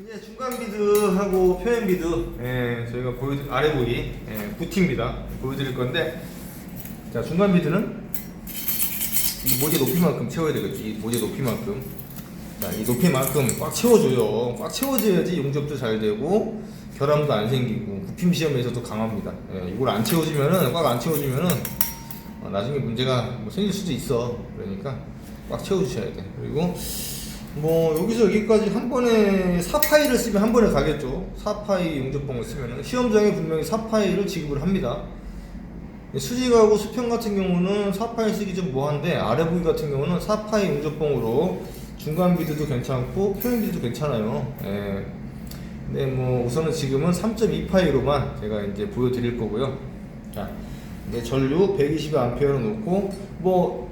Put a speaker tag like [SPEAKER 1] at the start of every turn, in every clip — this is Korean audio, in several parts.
[SPEAKER 1] 이제 중간 비드하고 표현 비드. 예, 저희가 보여 아래 부위 예, 부티입니다. 보여드릴 건데 자 중간 비드는 이 모재 높이만큼 채워야 되겠지. 이 모재 높이만큼. 자 이 높이만큼 꽉 채워줘요. 꽉 채워줘야지 용접도 잘 되고 결함도 안 생기고 부품 시험에서도 강합니다. 예, 이걸 안 채워주면은 꽉 안 채워주면은 어, 나중에 문제가 뭐 생길 수도 있어. 그러니까 꽉 채워주셔야 돼. 그리고 뭐 여기서 여기까지 한 번에 4파이를 쓰면 한 번에 가겠죠. 4파이 용접봉을 쓰면 시험장에 분명히 4파이를 지급을 합니다. 수직하고 수평 같은 경우는 4파이 쓰기 좀 뭐한데 아래 부위 같은 경우는 4파이 용접봉으로 중간 비드도 괜찮고 표현 비드도 괜찮아요. 예. 근데 뭐 우선은 지금은 3.2파이로만 제가 이제 보여드릴 거고요. 자 이제 전류 120A를 놓고 뭐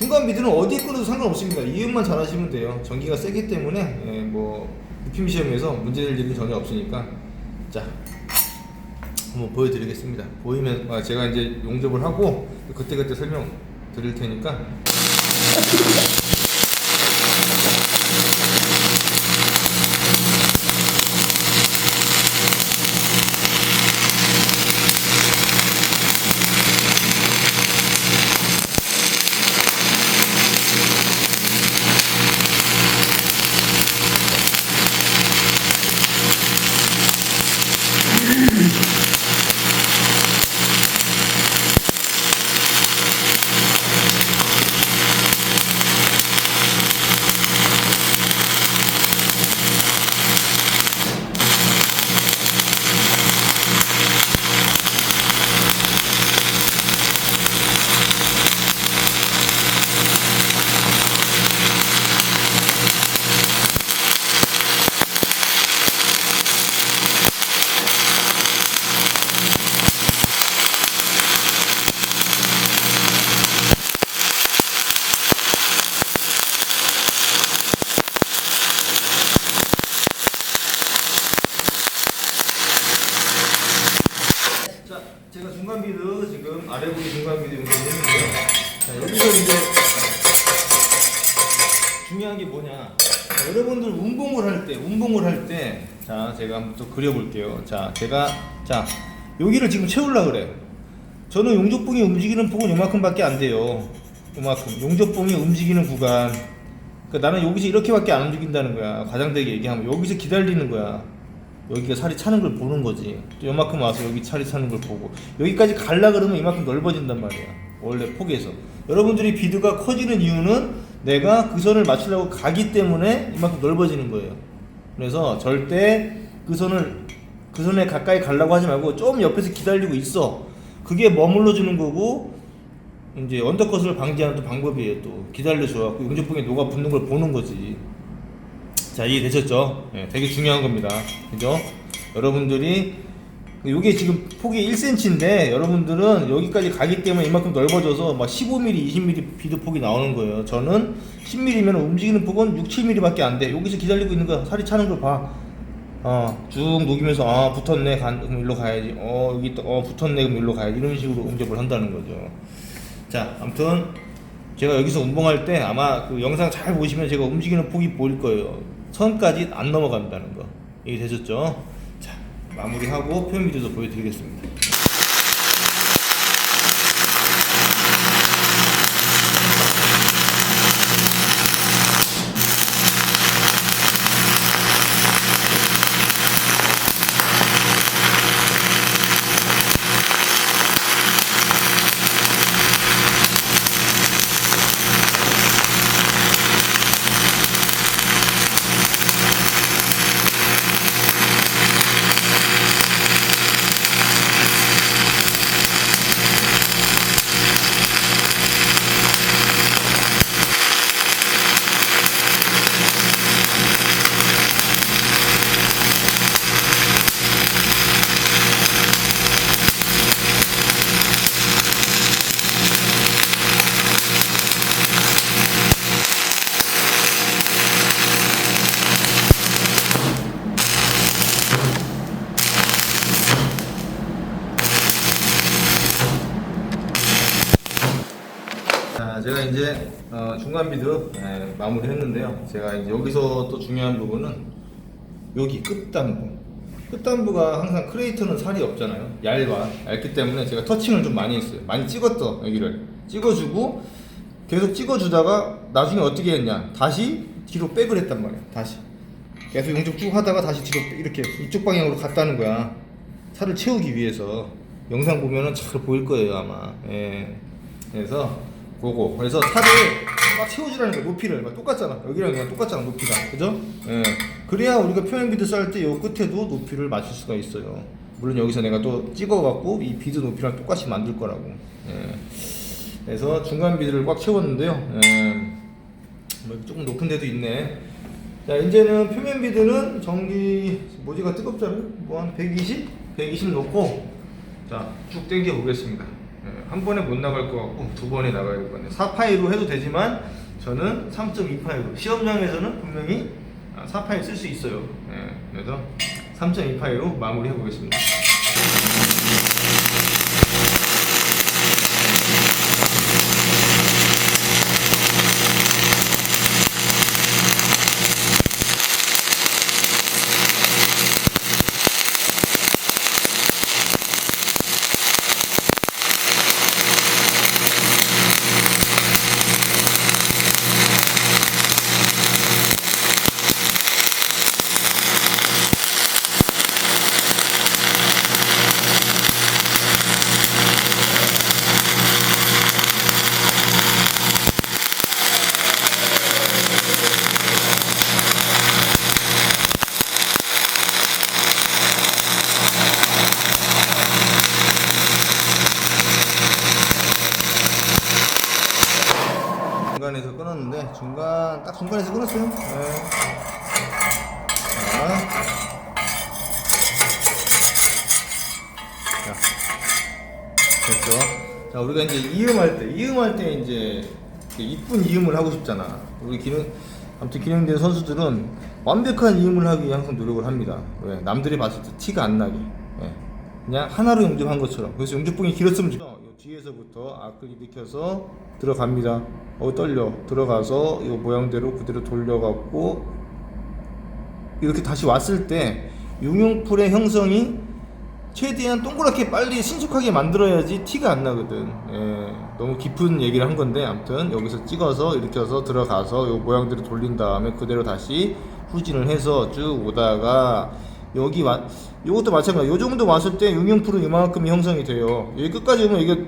[SPEAKER 1] 중간 비드는 어디에 끊어도 상관없습니다. 이음만 잘하시면 돼요. 전기가 세기 때문에 예, 뭐 부품 시험에서 문제될 일은 전혀 없으니까 자 한번 보여드리겠습니다. 보이면 아, 제가 이제 용접을 하고 그때 그때 설명 드릴 테니까 자, 제가 중간 비드 지금 아래 부위 중간 비드 용접했는데요. 자, 여기서 이제 중요한 게 뭐냐? 자, 여러분들 운봉을 할 때, 운봉을 할 때, 자, 제가 한번 또 그려볼게요. 자, 제가 자 여기를 지금 채우려 그래. 저는 용접봉이 움직이는 폭은 요만큼밖에 안 돼요. 요만큼. 용접봉이 움직이는 구간. 그러니까 나는 여기서 이렇게밖에 안 움직인다는 거야. 과장되게 얘기하면 여기서 기다리는 거야. 여기가 살이 차는 걸 보는 거지. 또 요만큼 와서 여기 살이 차는 걸 보고 여기까지 갈라 그러면 이만큼 넓어진단 말이야. 원래 폭에서. 여러분들이 비드가 커지는 이유는 내가 그 선을 맞추려고 가기 때문에 이만큼 넓어지는 거예요. 그래서 절대 그 선을 그 선에 가까이 가려고 하지 말고 좀 옆에서 기다리고 있어. 그게 머물러 주는 거고 이제 언더컷을 방지하는 또 방법이에요. 또 기다려 줘 갖고 용접봉에 녹아 붙는 걸 보는 거지. 자 이해 되셨죠? 예, 되게 중요한 겁니다. 그죠? 여러분들이 이게 지금 폭이 1cm인데 여러분들은 여기까지 가기 때문에 이만큼 넓어져서 막 15mm, 20mm 비드 폭이 나오는 거예요. 저는 10mm면 움직이는 폭은 6, 7mm밖에 안 돼. 여기서 기다리고 있는 거 살이 차는 걸 봐. 어, 쭉 녹이면서 아 붙었네, 간, 그럼 일로 가야지. 어 여기 또어 붙었네, 그럼 일로 가야지. 이런 식으로 응접을 한다는 거죠. 자, 아무튼 제가 여기서 운봉할 때 아마 그 영상 잘 보시면 제가 움직이는 폭이 보일 거예요. 선까지 안 넘어간다는 거. 이게 되셨죠? 자, 마무리하고 표현 비디오도 보여드리겠습니다. 자, 제가 이제 어, 중간 비드 예, 마무리했는데요. 제가 이제 여기서 또 중요한 부분은 여기 끝단부. 끝단부가 항상 크레이터는 살이 없잖아요. 얇아. 얇기 때문에 제가 터칭을 좀 많이 했어요. 많이 찍었어 여기를. 찍어주고 계속 찍어주다가 나중에 어떻게 했냐. 다시 뒤로 백을 했단 말이야 다시. 계속 용접 쭉 하다가 다시 뒤로 이렇게 이쪽 방향으로 갔다는 거야. 살을 채우기 위해서. 영상 보면은 잘 보일 거예요 아마. 예. 그래서 그거 그래서 살을 막 채워주라는 거야 높이를 막 똑같잖아 여기랑 그냥 똑같잖아 높이가 그죠? 예. 그래야 우리가 표현 비드 쌀 때 요 끝에도 높이를 맞출 수가 있어요 물론 여기서 내가 또 찍어갖고 이 비드 높이랑 똑같이 만들 거라고 예. 그래서 중간 비드를 꽉 채웠는데요 예. 뭐 조금 높은 데도 있네 자 이제는 표면 비드는 전기 모지가 뜨겁잖아요 뭐 한 120? 120 놓고 자 쭉 당겨 보겠습니다 예, 한 번에 못 나갈 것 같고 두 번에 될것 같네요. 4파이로 해도 되지만 저는 3.2파이로. 시험장에서는 분명히 4파이 쓸 수 있어요. 예, 그래서 3.2파이로 마무리해 보겠습니다 중간에서 끊었는데 중간 딱 중간에서 끊었어요. 네. 자. 자. 됐죠. 자 우리가 이제 이음할 때 이음할 때 이제 이쁜 이음을 하고 싶잖아. 우리 기능 아무튼 기능된 선수들은 완벽한 이음을 하기 위해 항상 노력을 합니다. 왜? 남들이 봤을 때 티가 안 나게. 예. 그냥 하나로 용접한 것처럼. 그래서 용접봉이 길었으면 좋. 요 뒤에서부터 앞을 일으켜서 들어갑니다. 어 떨려. 들어가서 이 모양대로 그대로 돌려갖고 이렇게 다시 왔을 때 용용풀의 형성이 최대한 동그랗게 빨리 신속하게 만들어야지 티가 안 나거든. 예, 너무 깊은 얘기를 한 건데 아무튼 여기서 찍어서 일으켜서 들어가서 요 모양대로 돌린 다음에 그대로 다시 후진을 해서 쭉 오다가 여기 와 요것도 마찬가지. 요 정도 왔을 때 용용풀은 이만큼 형성이 돼요. 여기 끝까지 오면 이게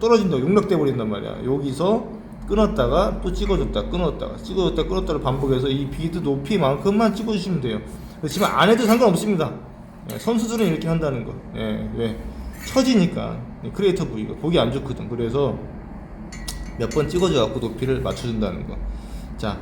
[SPEAKER 1] 떨어진다. 용락돼 버린단 말이야. 여기서 끊었다가 또 찍어줬다 끊었다가 찍어줬다 끊었다를 반복해서 이 비드 높이만큼만 찍어주시면 돼요. 그렇지만 안 해도 상관없습니다. 예, 선수들은 이렇게 한다는 거. 예, 왜? 처지니까 크리에이터 부위가 보기 안 좋거든. 그래서 몇 번 찍어줘 갖고 높이를 맞춰준다는 거. 자,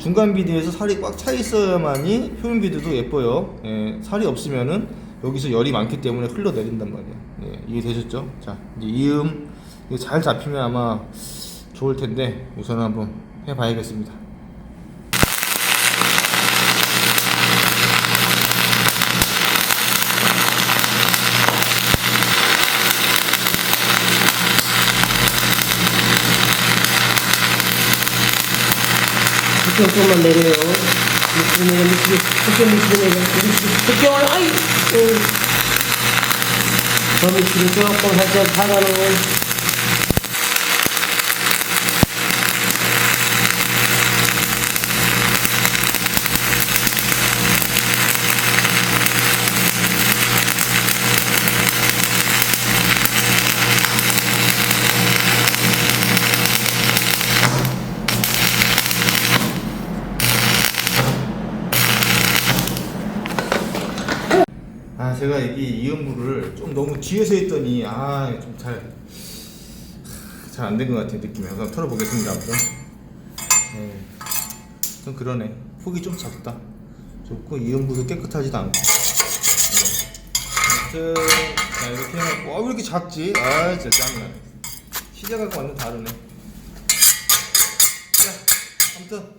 [SPEAKER 1] 중간 비드에서 살이 꽉 차 있어야만이 표면 비드도 예뻐요. 예, 살이 없으면은 여기서 열이 많기 때문에 흘러내린단 말이야. 예, 이해되셨죠? 자, 이제 이음 잘 잡히면 아마 좋을 텐데 우선 한번 해봐야겠습니다.
[SPEAKER 2] 쪽만 내려요. 무시면 무시, 북경 무시면 무시, 북경을 아이, 어. 저 밑으로 조금 살짝 박아놓
[SPEAKER 1] 아 제가 여기 이음부를 좀 너무 뒤에서 했더니 아 좀 잘 잘 안 된 것 같아요 느낌이 한번 털어보겠습니다 아무튼. 네. 좀 그러네. 폭이 좀 작다. 좋고 이음부도 깨끗하지도 않고. 네. 아무튼 자 이렇게 해갖고 아왜 이렇게 작지? 아 진짜 짱나 시작하고 완전 다르네. 자 아무튼 어,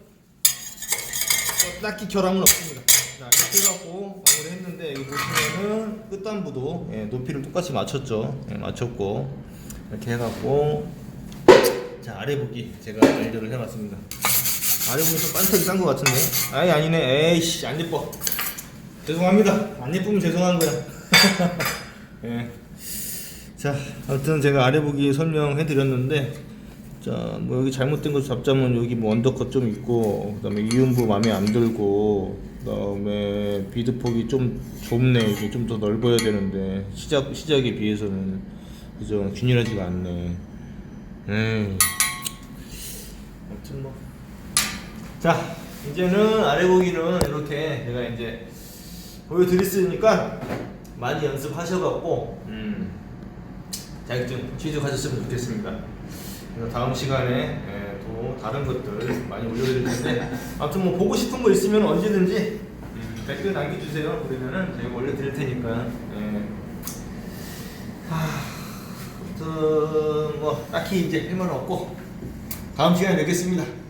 [SPEAKER 1] 딱히 결함은 없습니다. 자, 이렇게 해갖고 마무리 했는데, 여기 보시면은 끝단부도 예, 높이를 똑같이 맞췄죠. 예, 맞췄고, 이렇게 해갖고, 자, 아래 보기 제가 알려를 해봤습니다. 아래 보기 좀 반짝이 싼 것 같은데? 아이, 아니네. 에이씨, 안 예뻐. 죄송합니다. 안 예쁘면 죄송한 거야. 예. 자, 아무튼 제가 아래 보기 설명해 드렸는데, 자, 뭐 여기 잘못된 거 잡자면 여기 뭐 언더컷 좀 있고, 그다음에 이음부 마음에 안 들고, 그다음에 비드 폭이 좀 좁네. 이게 좀 더 넓어야 되는데 시작 시작에 비해서는 그죠 균일하지가 않네. 에이. 아무튼 뭐. 자, 이제는 아래 보기는 이렇게 제가 이제 보여드렸으니까 많이 연습하셔갖고 음, 자격증 취득하셨으면 좋겠습니다. 그래서 다음 시간에 예, 또 다른 것들 많이 올려드릴 텐데 아무튼 뭐 보고 싶은 거 있으면 언제든지 음, 댓글 남겨주세요. 그러면은 제가 올려드릴 테니까. 예. 하, 아무튼 뭐 딱히 이제 할 말은 없고 다음 시간에 뵙겠습니다.